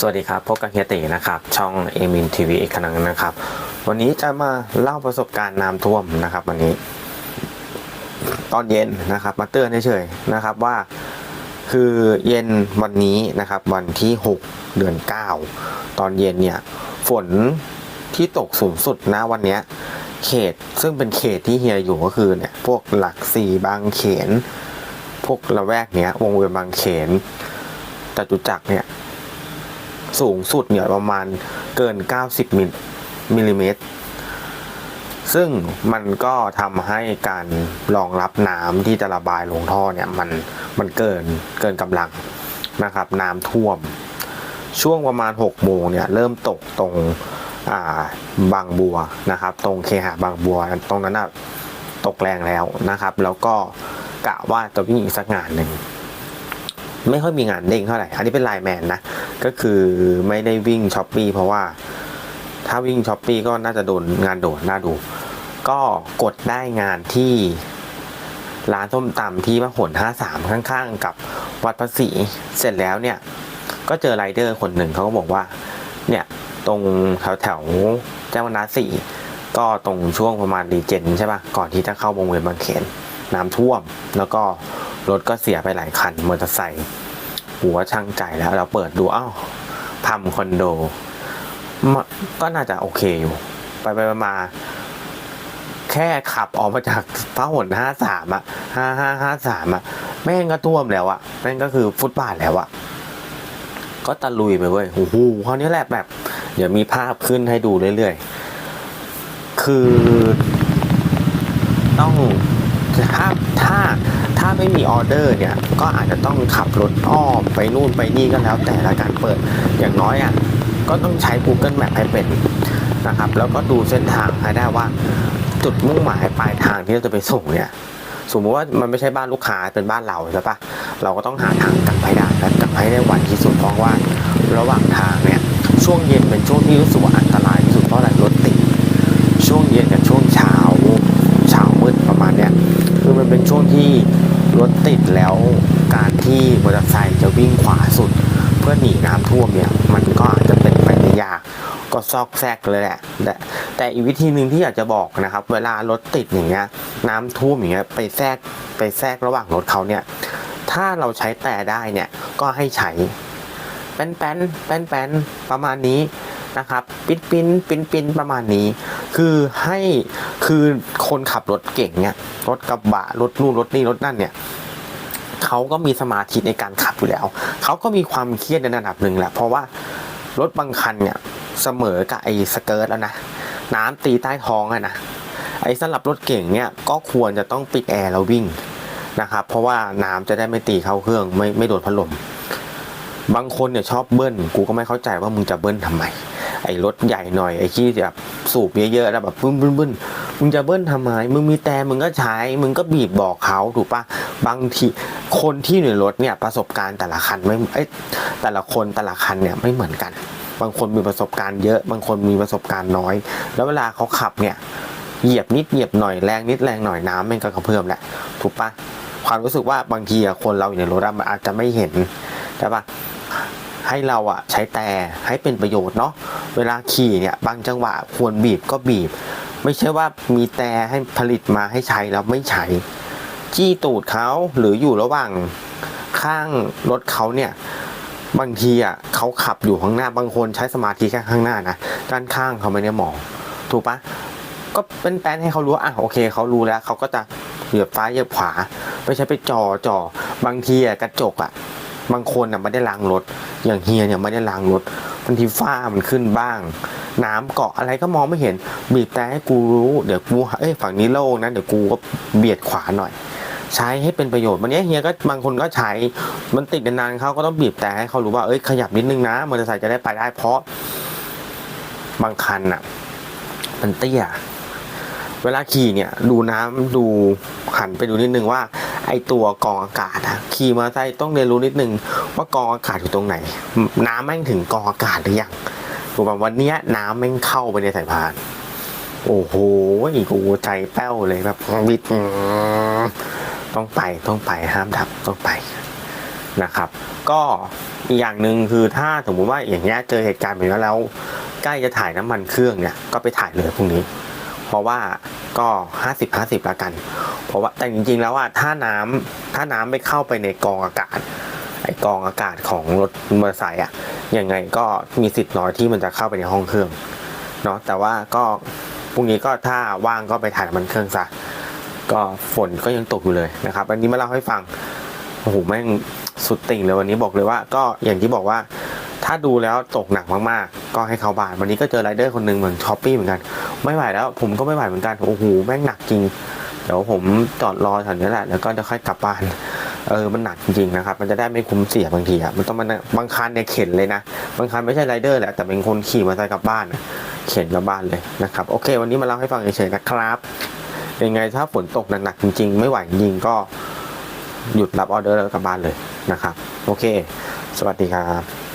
สวัสดีครับพบกับเฮียตีนะครับ ช่องเอมินทีวีอีกครั้งนะครับ วันนี้จะมาเล่าประสบการณ์น้ำท่วมนะครับ วันนี้ ตอนเย็นนะครับ มาเตือนเฉยๆนะครับว่าคือเย็นวันนี้นะครับ วันที่ 6 เดือน 9 ตอนเย็นเนี่ย ฝนที่ตกสูงสุดนะวันนี้เขตซึ่งเป็นเขตที่เฮียอยู่ก็คือเนี่ย พวกหลักสี่บางเขน พวกละแวกเนี้ยวงเวียนบางเขนจตุจักรเนี่ย สูงสุดเนี่ยประมาณเกิน 90มิลมิลิเมตร ซึ่งมันก็ทำให้การรองรับน้ำที่จะระบายลงท่อเนี่ยมันมันเกินเกินกำลังนะครับน้ำท่วม ช่วงประมาณ6โมงเนี่ยเริ่มตกตรงอ่าบางบัวนะครับ ตรงเคหะบางบัวตรงนั้นนะตกแรงแล้วนะครับ แล้วก็กะว่าจะวิ่งอีกสักงานหนึ่งไม่ค่อยมีงานเด้งเท่าไหร่ อันนี้เป็นไลน์แมนนะ ก็คือไม่ได้วิ่งช้อปปีเพราะว่าถ้าวิ่งช้อปปีก็น่าจะโดนงานโดนน่าดู ก็กดได้งานที่ร้านส้มตำที่พหล53 ข้างๆ กับวัดพระศรีเสร็จแล้วเนี่ย ก็เจอไรเดอร์คนหนึ่งเขาก็บอกว่า เนี่ย ตรงแถวแถวๆแจ้งวัฒนะสี่ก็ตรงช่วงประมาณดีเจนใช่ปะก่อนที่จะเข้าวงเวียนบางเขนน้ำท่วม แล้วก็รถก็เสียไปหลายคันมอเตอร์ไซค์ หัวช่างใจแล้ว เราเปิดดูอ้าวพัมคอนโด ก็น่าจะโอเคอยู่ ไปไปมา แค่ขับออกมาจากพระหลห้าสามอะห้าห้าห้าสามอะแม่งก็ท่วมแล้วอะแม่งก็คือฟุตบาทแล้วอะก็ตะลุยไปเว้ยโอ้โหคราวนี้แหละแบบ เดี๋ยวมีภาพขึ้นให้ดูเรื่อยๆ คือ ต้องถ้าถ้า ถ้าไม่มีออเดอร์เนี่ยก็อาจจะต้องขับรถอ้อมไปนู่นไปนี่ก็แล้วแต่ละการเปิดอย่างน้อยอะก็ต้องใช้ Google Map ให้เป็นนะครับ แล้วก็ดูเส้นทางให้ได้ว่าจุดมุ่งหมายปลายทางที่เราจะไปส่งเนี่ยสมมติว่ามันไม่ใช่บ้านลูกค้าเป็นบ้านเราใช่ปะเราก็ต้องหาทางกลับให้ได้และกลับให้ได้ไวที่สุดเพราะว่า ระหว่างทางเนี่ยช่วงเย็นเป็นช่วงที่รู้สึกว่าอันตรายที่สุดเพราะอะไรรถติดช่วงเย็นกับช่วงเช้าเช้ามืดประมาณเนี้ยคือมันเป็นช่วงที่ รถติดแล้วการที่มอเตอร์ไซค์จะวิ่งขวาสุด เพื่อหนีน้ำท่วมเนี่ย มันก็อาจจะเป็นไปได้ยาก ก็ซอกแซกเลยแหละแต่แต่อีกวิธีหนึ่งที่อยากจะบอกนะครับ เวลารถติดอย่างเงี้ย น้ำท่วมอย่างเงี้ยไปแทรกไปแทรกระหว่างรถเขาเนี่ย ถ้าเราใช้แต่ได้เนี่ยก็ให้ใช้แป้นแป้นแป้นแป้นประมาณนี้ นะครับ ปิ้นปิ้นปิ้นปิ้นประมาณนี้ คือให้คือคนขับรถเก่งเนี่ยรถกระบะรถนู่นรถนี่รถนั่นเนี่ยเขาก็มีสมาธิในการขับอยู่แล้ว เขาก็มีความเครียดในระดับหนึ่งแหละ เพราะว่ารถบางคันเนี่ยเสมอกับไอ้สเกิร์ตแล้วนะ น้ำตีใต้ท้องอะนะ ไอ้สำหรับรถเก่งเนี่ยก็ควรจะต้องปิดแอร์แล้ววิ่งนะครับ เพราะว่าน้ำจะได้ไม่ตีเข้าเครื่องไม่ไม่โดนพัดลม บางคนเนี่ยชอบเบิ้ล กูก็ไม่เข้าใจว่ามึงจะเบิ้ลทำไม ไอ้รถใหญ่หน่อยไอ้ที่แบบสูบเยอะๆแล้วแบบบึ้นบึ้นบึ้นมึงจะเบิ้ลทำไมมึงมีแต่มึงก็ใช้มึงก็บีบบอกเขาถูกปะบางทีคนที่อยู่ในรถเนี่ยประสบการณ์แต่ละคันไม่เอ้ยแต่ละคนแต่ละคันเนี่ยไม่เหมือนกัน บางคนมีประสบการณ์เยอะ บางคนมีประสบการณ์น้อย แล้วเวลาเขาขับเนี่ยเหยียบนิดเหยียบหน่อยแรงนิดแรงหน่อยน้ำมันก็กระเพื่อมแหละถูกปะความรู้สึกว่าบางทีอะคนเราอยู่ในรถอะมันอาจจะไม่เห็นใช่ปะ ให้เราอะใช้แต่ให้เป็นประโยชน์เนาะเวลาขี่เนี่ยบางจังหวะควรบีบก็บีบ ไม่ใช่ว่ามีแต่ให้ผลิตมาให้ใช้แล้วไม่ใช้ จี้ตูดเขาหรืออยู่ระหว่างข้างรถเขาเนี่ยบางทีอะเขาขับอยู่ข้างหน้าบางคนใช้สมาธิแค่ข้างหน้านะด้านข้างเขาไม่ได้มอง ถูกปะก็เป็นแปลนให้เขารู้อะโอเคเขารู้แล้วเขาก็จะเหยียบซ้ายเหยียบขวา ไม่ใช่ไปจอจอบางทีอะกระจกอะบางคนอะไม่ได้ล้างรถ อย่างเฮียเนี่ยไม่ได้ล้างรถบางทีฝ้ามันขึ้นบ้าง น้ำเกาะอะไรก็มองไม่เห็น บีบแต่ให้กูรู้ เดี๋ยวกูเอ้ยฝั่งนี้โล่งนะเดี๋ยวกูก็เบียดขวาหน่อย ใช้ให้เป็นประโยชน์วันนี้เฮียก็บางคนก็ใช้ มันติดนานๆเขาก็ต้องบีบแต่ให้เขารู้ว่าเอ้ยขยับนิดนึงนะมอเตอร์ไซค์จะได้ไปได้เพราะบางคันอะ มันเตี้ย เวลาขี่เนี่ย ดูน้ำดูหันไปดูนิดนึงว่า ไอตัวกองอากาศอะขี่มอเตอร์ไซค์ต้องเรียนรู้นิดนึงว่ากองอากาศอยู่ตรงไหน น้ำแม่งถึงกองอากาศหรือยังถูกป่ะวันนี้น้ำแม่งเข้าไปในสายพาน โอ้โหกูใจแป้วเลยแบบวิดต้องไปต้องไปห้ามดับต้องไปนะครับ ก็อีกอย่างหนึ่งคือถ้าสมมุติว่าอย่างเงี้ยเจอเหตุการณ์แบบนี้แล้ว ใกล้จะถ่ายน้ำมันเครื่องเนี่ยก็ไปถ่ายเลยพรุ่งนี้ เพราะว่า ก็ 50 50ละกัน เพราะว่าแต่จริงๆแล้วว่าถ้าน้ำถ้าน้ำไม่เข้าไปในกองอากาศไอกองอากาศของรถมอเตอร์ไซค์อะยังไงก็มีสิทธิ์น้อยที่มันจะเข้าไปในห้องเครื่องเนาะแต่ว่าก็พรุ่งนี้ก็ถ้าว่างก็ไปถ่ายน้ำมันเครื่องซะก็ฝนก็ยังตกอยู่เลยนะครับอันนี้มาเล่าให้ฟังโอ้โหแม่งสุดติ่งเลยวันนี้บอกเลยว่า ก็อย่างที่บอกว่า ถ้าดูแล้วตกหนักมากๆ ก็ให้เขาบ้าน วันนี้ก็เจอไรเดอร์คนหนึ่งเหมือนช้อปปี้เหมือนกัน ไม่ไหวแล้ว ผมก็ไม่ไหวเหมือนกัน โอ้โห แม่งหนักจริง เดี๋ยวผมจอดรอแถวนี้แหละ แล้วก็จะค่อยกลับบ้าน เออ มันหนักจริงๆนะครับ มันจะได้ไม่คุ้มเสียบางทีอะ มันต้องมันบางคันเนี่ยเข็นเลยนะ บางคันไม่ใช่ไรเดอร์แหละ แต่เป็นคนขี่มอเตอร์ไซค์กลับบ้าน เข็นกลับบ้านเลยนะครับ โอเค วันนี้มาเล่าให้ฟังเฉยๆนะครับยังไงถ้าฝนตกหนักๆจริงๆ ไม่ไหวจริงก็หยุดรับออเดอร์แล้วกลับบ้านเลยนะครับ โอเค สวัสดีครับ